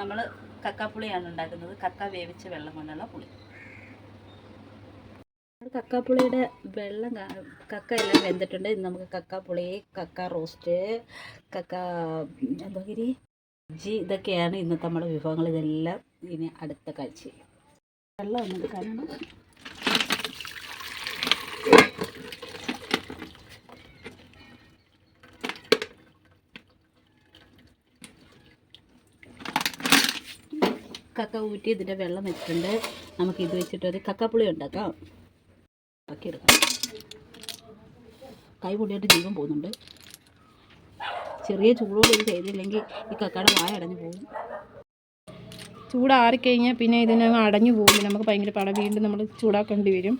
നമ്മൾ കക്കാപ്പുളിയാണ് ഉണ്ടാക്കുന്നത്. കക്ക വേവിച്ച വെള്ളം കൊണ്ടുള്ള പുളി. കക്കാപ്പുളിയുടെ വെള്ളം കക്ക എല്ലാം വെന്തിട്ടുണ്ട്. ഇന്ന് നമുക്ക് കക്കാപ്പുളി കക്ക റോസ്റ്റ് കക്ക എന്താ ജി ഇതൊക്കെയാണ് ഇന്നത്തെ നമ്മുടെ വിഭവങ്ങൾ. ഇതെല്ലാം ഇനി അടുത്ത കാഴ്ച. വെള്ളം ഒന്ന് എടുക്കാനാണ് കക്ക ഊറ്റി ഇതിന്റെ വെള്ളം വെച്ചിട്ടുണ്ട് നമുക്ക് ഇത് വെച്ചിട്ട് ഒരു കക്കപ്പുളി ഉണ്ടാക്കാം. ആക്കിയെടുക്കാം കൈ പൊടിയായിട്ട് ജീവൻ പോകുന്നുണ്ട്. ചെറിയ ചൂടോടെ ഇത് ചെയ്തില്ലെങ്കിൽ ഈ കക്കയുടെ വായ അടഞ്ഞു പോകും. ചൂടാറിക്കഴിഞ്ഞാൽ പിന്നെ ഇതിനെ അടഞ്ഞു പോകും. നമുക്ക് ഭയങ്കര പടം വീണ്ടും നമ്മൾ ചൂടാക്കേണ്ടി വരും.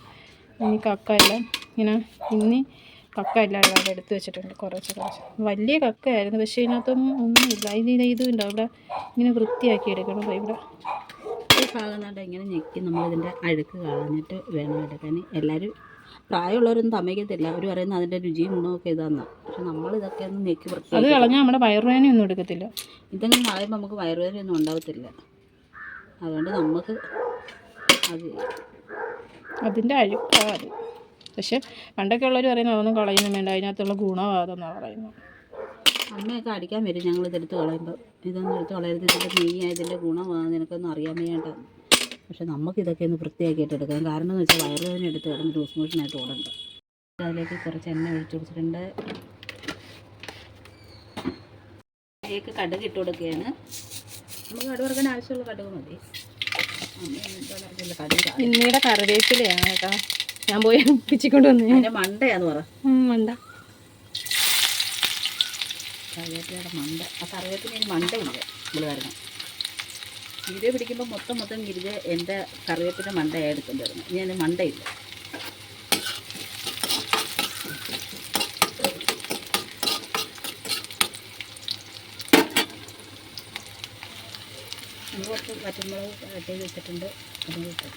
ഇനി കക്ക എല്ലാം ഇങ്ങനെ ഇനി കക്ക എല്ലാവരും അവിടെ എടുത്ത് വെച്ചിട്ടുണ്ട് കുറച്ച് കുറച്ച് വലിയ കക്കയായിരുന്നു പക്ഷേ ഇതിനകത്തൊന്നും ഒന്നുമില്ല. അതിന് ഇത് ഇതും ഉണ്ട് അവിടെ. ഇങ്ങനെ വൃത്തിയാക്കി എടുക്കണം ഇവിടെ. ഈ ഭാഗം കണ്ട ഇങ്ങനെ ഞെക്കി നമ്മളിതിന്റെ അഴുക്ക് കളഞ്ഞിട്ട് വേണം എടുക്കാൻ. എല്ലാവരും പ്രായമുള്ളവരൊന്നും തമയ്ക്കത്തില്ല അവർ പറയുന്നത് അതിന്റെ രുചിയും ഗുണമൊക്കെ ഇതാന്ന്. പക്ഷെ നമ്മളിതൊക്കെ ഒന്ന് ഞെക്കി അത് വൃത്തിയാക്കി കളഞ്ഞാൽ നമ്മുടെ വയറുവേദനയൊന്നും എടുക്കത്തില്ല. ഇതൊന്നും കളയുമ്പോൾ നമുക്ക് വയറുവേദനയൊന്നും ഉണ്ടാവത്തില്ല. അതുകൊണ്ട് നമുക്ക് അത് അതിന്റെ അഴുക്കാണ്. അത് പക്ഷെ പണ്ടൊക്കെ ഉള്ളവർ പറയുന്നത് അതൊന്നും കളയുന്നു വേണ്ട. അതിനകത്തുള്ള ഗുണവാദം എന്നാണ് പറയുന്നത്. അമ്മയൊക്കെ അടിക്കാൻ വരും ഞങ്ങൾ ഇതെടുത്ത് കളയുമ്പോൾ ഇതൊന്നും എടുത്ത് കളയരുത്. ഇതിന്റെ നെയ്യ ഇതിന്റെ ഗുണമാണ് നിനക്കൊന്നും അറിയാൻ വേണ്ട പക്ഷെ നമുക്ക് ഇതൊക്കെ ഒന്ന് വൃത്തിയാക്കിയിട്ട് എടുക്കാം കാരണം എന്ന് വെച്ചാൽ വയറുവേദന എടുത്ത് കിടന്ന് ലൂസ് മോഷനായിട്ട് ഓടണ്ട. അതിലേക്ക് കുറച്ച് എണ്ണ ഒഴിച്ചു കൊടുത്തിട്ടുണ്ട്. അതിലേക്ക് കടുക് ഇട്ട് കൊടുക്കുകയാണ്. നമുക്ക് കടുക് വറുക്കാൻ ആവശ്യമുള്ള കടുക് മതി. പിന്നീട് കറിവേപ്പിലയാണ് കേട്ടോ. ഞാൻ പോയി പിച്ചിക്കൊണ്ട് വന്നേ. മണ്ടയാന്ന് പറ. കറിവേപ്പിലയുടെ മണ്ട. ആ കറിവേപ്പിലയിൽ മണ്ടയില്ല നമ്മൾ വരണം ഗിരിജ പിടിക്കുമ്പോൾ മൊത്തം മൊത്തം ഗിരിജ എന്റെ കറിവേപ്പിന്റെ മണ്ടയാണ് എടുക്കേണ്ടി വരുന്നത് ഇനി അതിന് മണ്ടയില്ല. കുറച്ച് കട്ട് ചെയ്ത് വെച്ചിട്ടുണ്ട്. അതും കൂട്ടും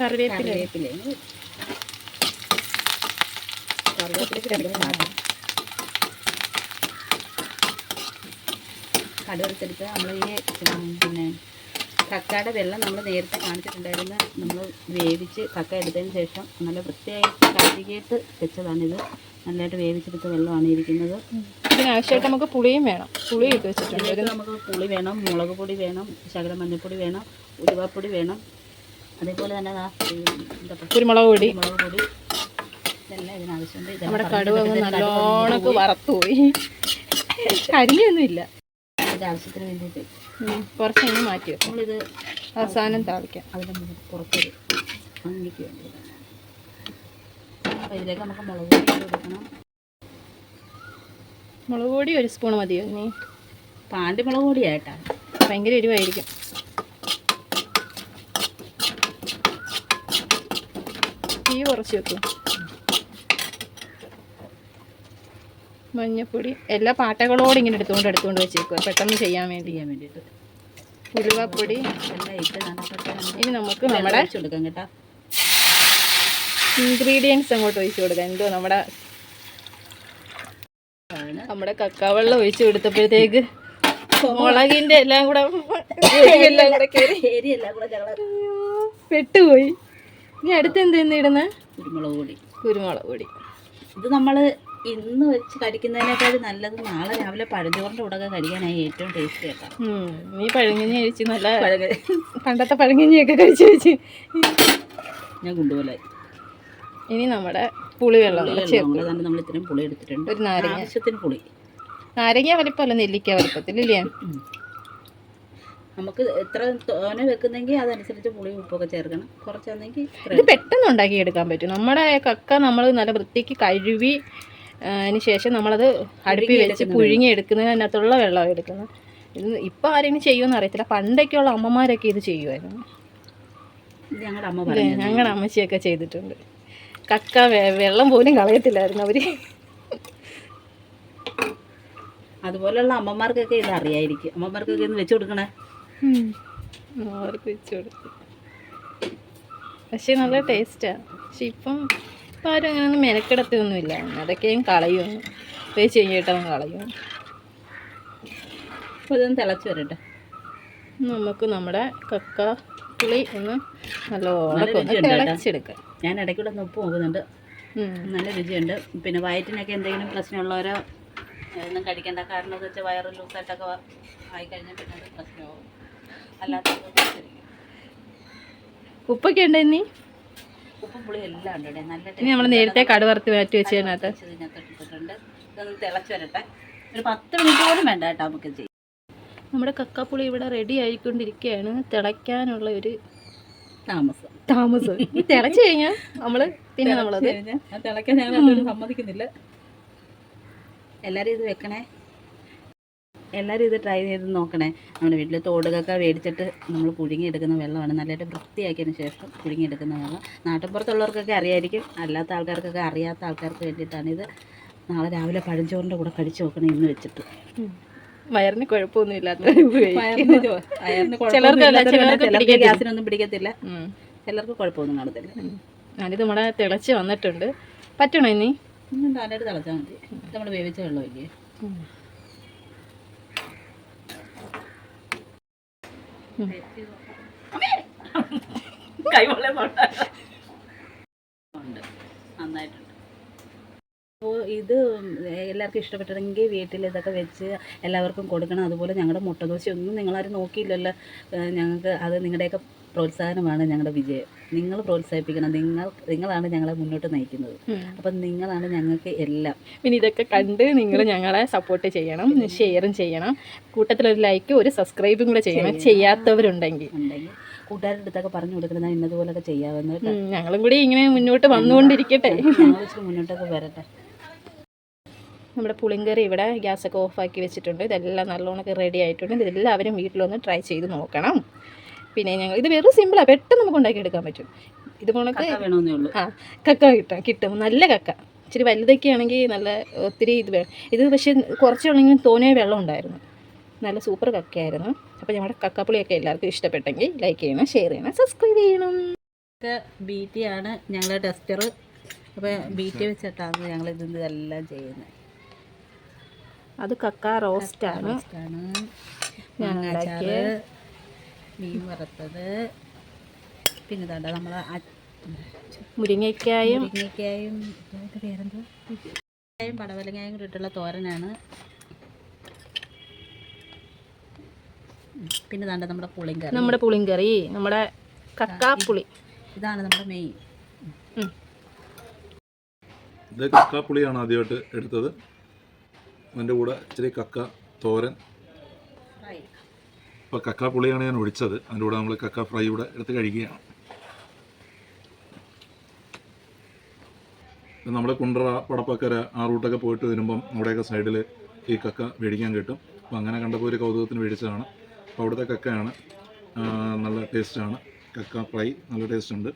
കറിവേപ്പില. കറിവേപ്പില. കറിവേപ്പിലേക്ക് രണ്ടും മാറ്റി കടുവറുത്തെടുത്ത് നമ്മൾ ഈ പിന്നെ കക്കയുടെ വെള്ളം നമ്മൾ നേരത്തെ കാണിച്ചിട്ടുണ്ടായിരുന്നു. നമ്മൾ വേവിച്ച് കക്ക എടുത്തതിന് ശേഷം നല്ല വൃത്തിയായിട്ട് കഴുകിയിട്ട് വെച്ചതാണിത്. നല്ലതായിട്ട് വേവിച്ചെടുത്ത വെള്ളമാണ് ഇരിക്കുന്നത്. ഇതിനാവശ്യമായിട്ട് നമുക്ക് പുളിയും വേണം. പുളി ഇട്ട് വെച്ചിട്ടുണ്ട് നമുക്ക് പുളി വേണം മുളക് പൊടി വേണം ശകലം മഞ്ഞൾപ്പൊടി വേണം ഉരുവാപ്പൊടി വേണം. അതേപോലെ തന്നെ കുരുമുളക് പൊടി മുളക് പൊടി ഇതെല്ലാം ഇതിനാവശ്യമുണ്ട്. നമ്മുടെ പറഞ്ഞിട്ട് കടുവ അങ്ങ് ഇതിന്റെ കടുവ നല്ലോണക്ക് വറത്തുപോയി. ഇതിന്റെ ആവശ്യത്തിന് വേണ്ടിയിട്ട്. കുറച്ച് മാറ്റി വെക്കും. നമ്മളിത് അവസാനം താളിക്കാം അതിന്റെ കുറച്ചൊരു ഭംഗിക്ക് വേണ്ടി അപ്പോൾ ഇതിലേക്ക് നമുക്ക് മുളക് പൊടി കൊടുക്കണം. മുളക് പൊടി ഒരു സ്പൂൺ മതിയോ നീ പാണ്ടി മുളക് പൊടിയായിട്ടാണ്. ഭയങ്കര എരിവായിരിക്കും. തീ കുറച്ച് വെക്കും. മഞ്ഞപ്പൊടി. എല്ലാ പാട്ടകളോട് ഇങ്ങനെ എടുത്തുകൊണ്ട് എടുത്തുകൊണ്ട് വെച്ചേക്കുക പെട്ടെന്ന് ചെയ്യാൻ വേണ്ടി. ചെയ്യാൻ വേണ്ടിയിട്ട് ഉലുവപ്പൊടി. എല്ലാം ഇട്ട് ഇനി നമുക്ക് നമ്മുടെ ഒഴിച്ച് കൊടുക്കാം കേട്ടോ. ഇൻഗ്രീഡിയൻസ് അങ്ങോട്ട് ഒഴിച്ചു കൊടുക്കാം. എന്തോ നമ്മുടെ നമ്മുടെ കക്കാവെള്ളം ഒഴിച്ചു കൊടുത്തപ്പോഴത്തേക്ക് മുളകിന്റെ എല്ലാം കൂടെ എരിയെല്ലാം കൂടെ പെട്ടുപോയി. ഇനി അടുത്ത് എന്ത് ഇടുന്നത് കുരുമുളക് പൊടി. കുരുമുളക് പൊടി. ഇത് നമ്മൾ ഇന്ന് വെച്ച് കഴിക്കുന്നതിനേക്കാൾ നല്ലത് നാളെ രാവിലെ പഴഞ്ചോറിന്റെ കൂടെ കഴിക്കാനായി ഏറ്റവും ടേസ്റ്റ് കേട്ടോ. ഉം, നീ പഴങ്കഞ്ഞി കഴിച്ച് നല്ല പണ്ടത്തെ പഴങ്കഞ്ഞിയൊക്കെ കഴിച്ച് വെച്ച്. ഞാൻ കൊണ്ടുപോലായി. ഇനി നമ്മുടെ പുളിവെള്ളം വെള്ളം ചേർക്കും നമ്മൾ ഇത്രയും പുളി എടുത്തിട്ടുണ്ട്. ഒരു നാരങ്ങ. ആവശ്യത്തിന് പുളി. നാരങ്ങ വലിപ്പമല്ല നെല്ലിക്ക വലിപ്പത്തിലില്ലേ? ഉം. നമുക്ക് എത്ര തോന വെക്കുന്നെങ്കിൽ അതനുസരിച്ച് പുളി ഉപ്പൊക്കെ ചേർക്കണം. കുറച്ചാണെങ്കിൽ ഇത് പെട്ടെന്ന് ഉണ്ടാക്കി എടുക്കാൻ പറ്റും. നമ്മുടെ കക്ക നമ്മൾ നല്ല വൃത്തിക്ക് കഴുകി അതിന് ശേഷം നമ്മളത് അടുപ്പി വെച്ച് പുഴുങ്ങി എടുക്കുന്നതിനകത്തുള്ള വെള്ളം എടുക്കുന്നത്. ഇത് ഇപ്പം ആരെങ്കിലും ചെയ്യുമെന്ന് അറിയത്തില്ല. പണ്ടൊക്കെയുള്ള അമ്മമാരൊക്കെ ഇത് ചെയ്യുമായിരുന്നു ഇത് ഞങ്ങളുടെ അമ്മ ഞങ്ങളുടെ അമ്മച്ചിയൊക്കെ ചെയ്തിട്ടുണ്ട്. കക്ക വെള്ളം പോലും കളയത്തില്ലായിരുന്നു അവർ അതുപോലെയുള്ള അമ്മമാർക്കൊക്കെ ഇത് അറിയായിരിക്കും. അമ്മമാർക്കൊക്കെ ഇന്ന് വെച്ച് കൊടുക്കണേ. അവർക്ക് വെച്ച് കൊടുത്തു. പക്ഷേ നല്ല ടേസ്റ്റാണ് പക്ഷെ ഇപ്പം ഇപ്പം ആരും അങ്ങനെയൊന്നും മെനക്കെടുത്തൊന്നുമില്ല. അതൊക്കെയും കളയും വേച്ച് കഴിഞ്ഞിട്ടവൻ കളയും. അപ്പോൾ ഇതൊന്ന് തിളച്ച് വരട്ടെ. നമുക്ക് നമ്മുടെ കക്ക പുളി ഒന്ന് നല്ലോണം ഒന്ന് തിളച്ചെടുക്കാം. ഞാൻ ഇടയ്ക്കൂടെ ഒന്ന് ഉപ്പ് നോക്കുന്നുണ്ട്. നല്ല രുചിയുണ്ട്. പിന്നെ വയറ്റിനൊക്കെ എന്തെങ്കിലും പ്രശ്നമുള്ളവരോ ഒന്നും കഴിക്കേണ്ട കാരണം എന്ന് വെച്ചാൽ വയറ് ലൂസായിട്ടൊക്കെ ആയി ആയിക്കഴിഞ്ഞാൽ പിന്നെ അത് പ്രശ്നമാവും. ഉപ്പൊക്കെ ഉണ്ട് ഇനി? ഉപ്പും പുളി എല്ലാം ഉണ്ട് നല്ല ഇനി നമ്മൾ നേരത്തെ കടുവറുത്ത് മാറ്റി ഇതൊന്ന് തിളച്ച് വരട്ടെ. ഒരു പത്ത് മിനിറ്റ് പോലും വേണ്ട കേട്ടോ നമുക്ക് ചെയ്യാം നമ്മുടെ കക്കാപ്പുളി ഇവിടെ റെഡി ആയിക്കൊണ്ടിരിക്കുകയാണ് തിളയ്ക്കാനുള്ള ഒരു താമസം. താമസം. ഈ തിളച്ച് കഴിഞ്ഞാൽ നമ്മൾ പിന്നെ നമ്മളത്. തിളയ്ക്കാൻ ഞങ്ങൾ സമ്മതിക്കുന്നില്ല. എല്ലാവരും ഇത് വെക്കണേ? എല്ലാവരും ഇത് ട്രൈ ചെയ്ത് നോക്കണേ. നമ്മുടെ വീട്ടിൽ തോടുകൊക്കെ മേടിച്ചിട്ട് നമ്മൾ പുഴുങ്ങിയെടുക്കുന്ന വെള്ളമാണ്. നല്ലതായിട്ട് വൃത്തിയാക്കിയതിന് ശേഷം പുഴുങ്ങിയെടുക്കുന്ന വെള്ളം. നാട്ടിൻപുറത്തുള്ളവർക്കൊക്കെ അറിയായിരിക്കും. അല്ലാത്ത ആൾക്കാർക്കൊക്കെ അറിയാത്ത ആൾക്കാർക്ക് വേണ്ടിയിട്ടാണ് ഇത്. നാളെ രാവിലെ പഴഞ്ചോറിന്റെ കൂടെ കഴിച്ചു നോക്കണം ഇന്ന് വെച്ചിട്ട്. വയറിന് കുഴപ്പമൊന്നും ഇല്ലാത്ത ചിലർക്ക്. ഗ്യാസിനൊന്നും പിടിക്കത്തില്ല. ചിലർക്ക് കുഴപ്പമൊന്നും കാണത്തില്ല. ഞാനിത് നമ്മുടെ തിളച്ച് വന്നിട്ടുണ്ട്. പറ്റണോ ഇനി? നല്ലതായിട്ട് തിളച്ചാൽ മതി. നമ്മൾ വേവിച്ച വെള്ളമില്ലേ? ഉണ്ട് നന്നായിട്ടുണ്ട്. അപ്പോൾ ഇത് എല്ലാവർക്കും ഇഷ്ടപ്പെട്ടെങ്കിൽ വീട്ടിൽ ഇതൊക്കെ വെച്ച് എല്ലാവർക്കും കൊടുക്കണം. അതുപോലെ ഞങ്ങളുടെ മുട്ടദോശ ഒന്നും നിങ്ങളാരും നോക്കിയില്ലല്ലോ. ഞങ്ങൾക്ക് അത് നിങ്ങളുടെയൊക്കെ പ്രോത്സാഹനമാണ് ഞങ്ങളുടെ വിജയം. നിങ്ങൾ പ്രോത്സാഹിപ്പിക്കണം. നിങ്ങൾ നിങ്ങളാണ് ഞങ്ങളെ മുന്നോട്ട് നയിക്കുന്നത്. അപ്പം നിങ്ങളാണ് ഞങ്ങൾക്ക് എല്ലാം. പിന്നെ ഇതൊക്കെ കണ്ട് നിങ്ങൾ ഞങ്ങളെ സപ്പോർട്ട് ചെയ്യണം ഷെയറും ചെയ്യണം. കൂട്ടത്തിലൊരു ലൈക്ക് ഒരു സബ്സ്ക്രൈബും കൂടെ ചെയ്യണം. ചെയ്യാത്തവരുണ്ടെങ്കിൽ. ഉണ്ടെങ്കിൽ കൂട്ടുകാരുടെ അടുത്തൊക്കെ പറഞ്ഞു കൊടുക്കണം. ഞാൻ ഇന്നതുപോലൊക്കെ ചെയ്യാമെന്ന് കേട്ടോ. ഞങ്ങളും കൂടി ഇങ്ങനെ മുന്നോട്ട് വന്നുകൊണ്ടിരിക്കട്ടെ. ഞങ്ങൾ മുന്നോട്ടൊക്കെ വരട്ടെ. നമ്മുടെ പുളിങ്കറി ഇവിടെ ഗ്യാസൊക്കെ ഓഫാക്കി വെച്ചിട്ടുണ്ട്. ഇതെല്ലാം നല്ലോണൊക്കെ റെഡി ആയിട്ടുണ്ട്. ഇതെല്ലാവരും വീട്ടിലൊന്ന് ട്രൈ ചെയ്ത് നോക്കണം. പിന്നെ ഞങ്ങൾ ഇത് വെറും സിമ്പിളാണ് പെട്ടെന്ന് നമുക്ക് ഉണ്ടാക്കി എടുക്കാൻ പറ്റും. ഇത് പോണക്ക് ആ കക്ക കിട്ടും കിട്ടും. നല്ല കക്ക. ഇച്ചിരി വലുതൊക്കെ ആണെങ്കിൽ നല്ല ഒത്തിരി ഇത് വേണം ഇത് പക്ഷേ കുറച്ചുണ്ടെങ്കിൽ തോനെ വെള്ളം ഉണ്ടായിരുന്നു. നല്ല സൂപ്പർ കക്കയായിരുന്നു. അപ്പോൾ ഞങ്ങളുടെ കക്കപ്പുളിയൊക്കെ എല്ലാവർക്കും ഇഷ്ടപ്പെട്ടെങ്കിൽ ലൈക്ക് ചെയ്യണം ഷെയർ ചെയ്യണം സബ്സ്ക്രൈബ് ചെയ്യണം. ബീറ്റി ആണ് ഞങ്ങളുടെ ടെസ്റ്റർ അപ്പോൾ ബീറ്റി വെച്ചിട്ടാണ് ഞങ്ങൾ ഇതിന് ഇതെല്ലാം ചെയ്യുന്നത്. അത് കക്ക റോസ്റ്റാണ് ആണ്. ഞാൻ മാങ്ങാച്ചാറ് മീൻ വറുത്തത്. പിന്നെ തണ്ട നമ്മൾ മുരിങ്ങയ്ക്കായും മുരിങ്ങയ്ക്കായും പേരെന്തോ മുരിങ്ങയ്ക്കായും പടവലങ്ങായും കൂടി ഇട്ടുള്ള തോരനാണ്. പിന്നെ തണ്ട നമ്മുടെ പുളിങ്കറി. നമ്മുടെ പുളിങ്കറി നമ്മുടെ കക്കാപ്പുളി ഇതാണ് നമ്മുടെ മെയിൻ. ഇത് കക്കാപ്പുളിയാണ് ആദ്യമായിട്ട് എടുത്തത്. അതിന്റെ കൂടെ ഇച്ചിരി കക്ക തോരൻ. ഫ്രൈ. ഇപ്പോൾ പുളിയാണ് ഞാൻ ഒഴിച്ചത്. അതിന്റെ കൂടെ നമ്മൾ കക്ക ഫ്രൈ ഇവിടെ എടുത്ത് കഴിക്കുകയാണ്. നമ്മുടെ കുണ്ടറ പടപ്പക്കര ആ റൂട്ടൊക്കെ പോയിട്ട് വരുമ്പം അവിടെയൊക്കെ സൈഡിൽ ഈ കക്ക മേടിക്കാൻ കിട്ടും. അപ്പോൾ അങ്ങനെ കണ്ടപ്പോൾ ഒരു കൗതുകത്തിന് മേടിച്ചതാണ്. അപ്പോൾ അവിടുത്തെ കക്കയാണ് നല്ല ടേസ്റ്റാണ് കക്ക ഫ്രൈ നല്ല ടേസ്റ്റ് ഉണ്ട്.